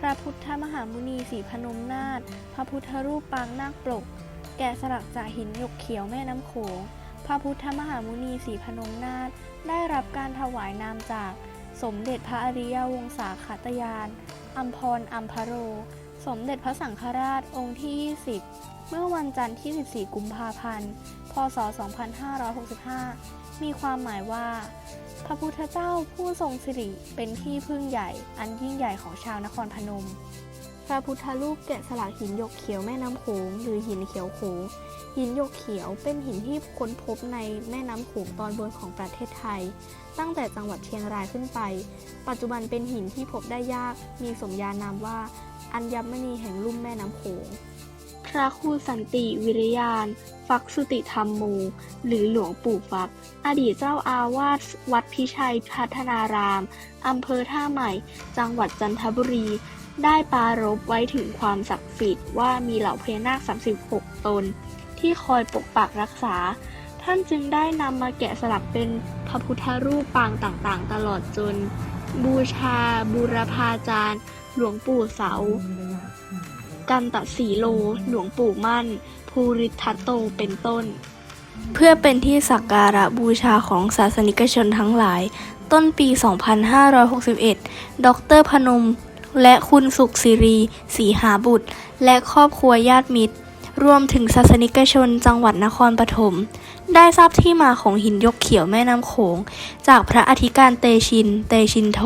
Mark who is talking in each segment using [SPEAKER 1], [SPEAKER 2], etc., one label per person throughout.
[SPEAKER 1] พระพุทธมหามุนีสีพนมนาถพระพุทธรูปปางนาคปลก แกะสลักจากหินหยกเขียวแม่น้ำโขง พระพุทธมหามุนีสีพนมนาถได้รับการถวายนามจากสมเด็จพระอริยวงศาคตยาน อัมพรอัมพโร สมเด็จพระสังฆราชองค์ที่ 20 เมื่อวันจันทร์ที่ 14 กุมภาพันธ์ พศ 2565 มีความหมายว่า พระพุทธเจ้าผู้ทรงสิริเป็นที่พึ่งใหญ่อันยิ่งใหญ่ของชาวนครพนม พระพุทธรูปแกะสลักหินหยกเขียวแม่น้ำโขงหรือหินเขียวโขงหินหยกเขียวเป็นหินที่ค้นพบในแม่น้ำโขงตอนบนของประเทศไทย ตั้งแต่จังหวัดเชียงรายขึ้นไป ปัจจุบันเป็นหินที่พบได้ยากมีสมญานามว่า อัญมณีแห่งลุ่มแม่น้ำโขง พระครูสันติวิริยาน ฟักสุติธรรมโม หรือหลวงปู่ฟัก อดีตเจ้าอาวาสวัดพิชัยพัฒนาราม อำเภอท่าใหม่ จังหวัดจันทบุรี ได้ปารภไว้ถึงความศักดิ์สิทธิ์ว่ามีเหล่าพญานาค 36 ตน ที่คอยปกปักรักษา ท่านจึงได้นำมาแกะสลักเป็นพระพุทธรูปปางต่างๆ ตลอดจน บูชาบูรพาจารย์ หลวงปู่เสา กันตสีโล หลวงปู่มั่น ภูริทัตโตเป็นต้น เพื่อเป็นที่สักการะบูชาของศาสนิกชนทั้งหลาย ต้นปี 2561 ดรพนม และคุณสุขสิรีศรีหาบุตร และครอบครัวญาติมิตร รวมถึงศาสนิกชนจังหวัดนครปฐมได้ทราบที่มาของหินยกเขียวแม่น้ำโขง จากพระอธิการเตชิน เตชินโท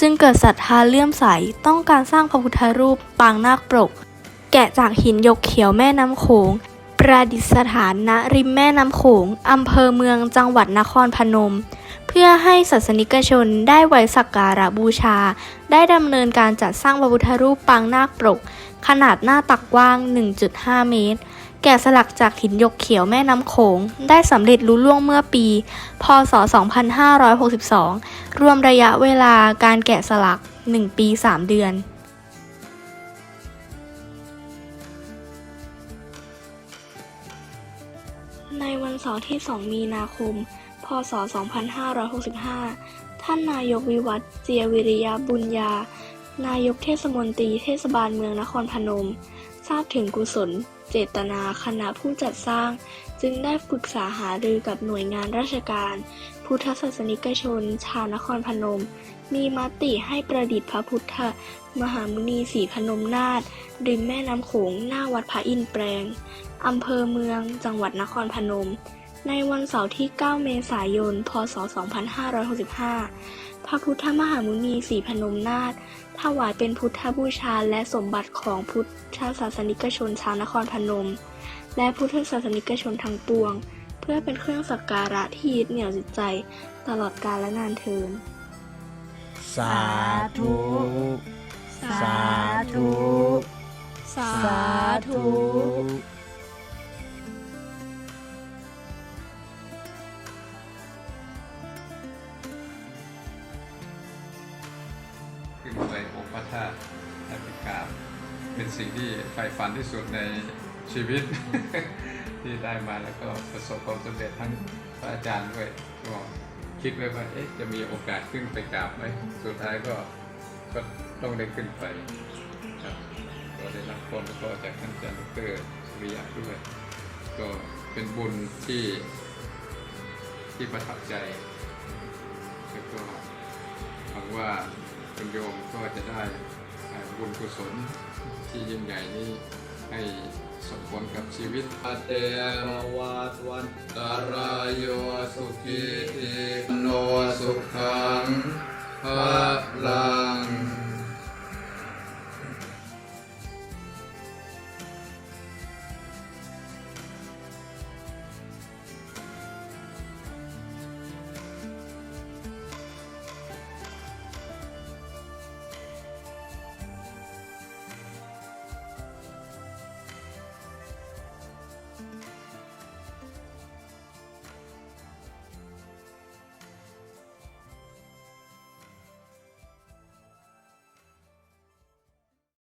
[SPEAKER 1] จึงเกิดศรัทธาเลื่อมใสต้องการสร้างพระพุทธรูปปางนาคปรก กะจากหินหยกเขียวแม่น้ำโขง ประดิษฐานณริมแม่น้ำโขงอำเภอเมืองจังหวัดนครพนม เพื่อให้ศาสนิกชนได้ไว้สักการะบูชา ได้ดำเนินการจัดสร้างพระพุทธรูปปางนาคปรก ขนาดหน้าตักกว้าง 1.5 เมตรแกะสลักจากหินหยกเขียวแม่น้ำโขง ได้สำเร็จลุล่วงเมื่อปี พศ 2562 รวมระยะเวลาการแกะสลัก 1 ปี 3 เดือน ในวันเสาร์ที่ 2 มีนาคม พศ 2565 ท่านนายกวิวัฒน์เจียวิริยบุญญา นายกเทศมนตรีเทศบาลเมืองนครพนม ทราบถึงกุศล เจตนาคณะผู้จัดสร้าง จึงได้ปรึกษาหารือกับหน่วยงานราชการ พุทธศาสนิกชน ชาวนครพนม มีมติให้ประดิษฐ์พระพุทธ มหามุนีสีพนมนาถริมแม่น้ำโขงหน้าวัดพระอินทร์แปลงอำเภอเมือง จังหวัดนครพนม ในวันเสาร์ที่ 9 เมษายน พศ 2565 พระพุทธมหามุนีสีพนมนาถถวายเป็นพุทธบูชาและสมบัติของพุทธศาสนิกชนชาวนครพนม และพุทธศาสนิกชนทั้งปวง เพื่อเป็นเครื่องสักการะที่ยึดเหนี่ยวจิตใจ ตลอดกาลและนานเทิน
[SPEAKER 2] สาธุ สาธุ
[SPEAKER 1] สา
[SPEAKER 2] สาธุา
[SPEAKER 3] ตุและไปกราเป็นสิ่งที่ใฝ่ฝันที่สุดในชีวิต ที่ได้มาแล้วก็ประสบความสำเร็จทั้งพระอาจารย์ด้วยก็คิดไว้ว่าเอ๊ะจะมีโอกาสขึ้นไปกราบไหมสุดท้ายก็ก็ต้องได้ขึ้นไปครับก็ได้รับพรแล้วก็จากท่านอาจารย์ดรสุริยะด้วย ก็เป็นบุญที่ที่ประทับใจแล้วก็หวังว่า คุณโยมก็จะได้บุญกุศลที่ยิ่งใหญ่นี้ให้สมผลกับชีวิตอาเตมวาตวันตารายโยสุขีติโนสุขังพระลัง